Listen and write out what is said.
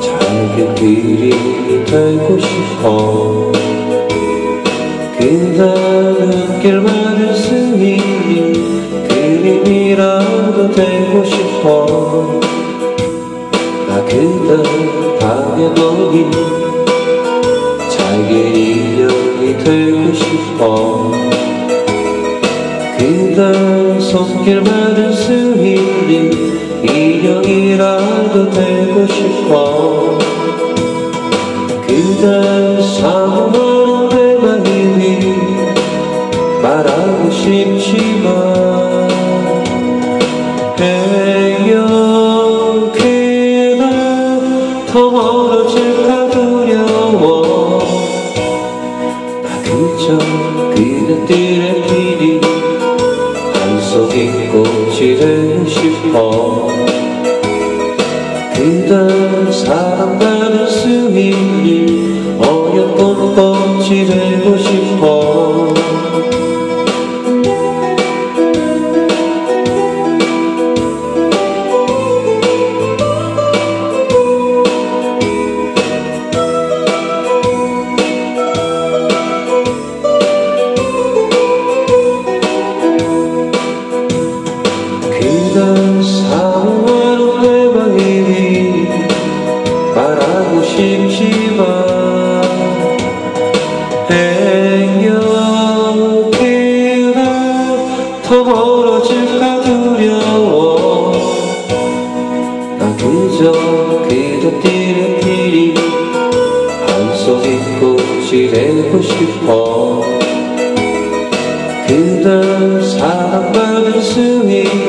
작은 길이 되고 싶어. 맞을 수 있는 그림이라도 되고 싶어. 나 그대 가겠노니 작은 인형이 되고 싶어 그대 손길 맞을 수 있는 인형이라도 되고 싶어. 그대 사모하는 내 마음이 말하고 싶지만 해요 그대 더 멀어질까 두려워. 나 그저 그대들의 꽃이 되고 싶어. 사랑받을 수 있는 어여쁜 꽃이 되고 싶어 그대 사랑하는 내 마음이 말하고 싶지만 그대 더 멀어질까 두려워. 난 그저 그대 뛰는 길이 한속에 꽃이 되고 싶어. 어여쁜 꽃이 되고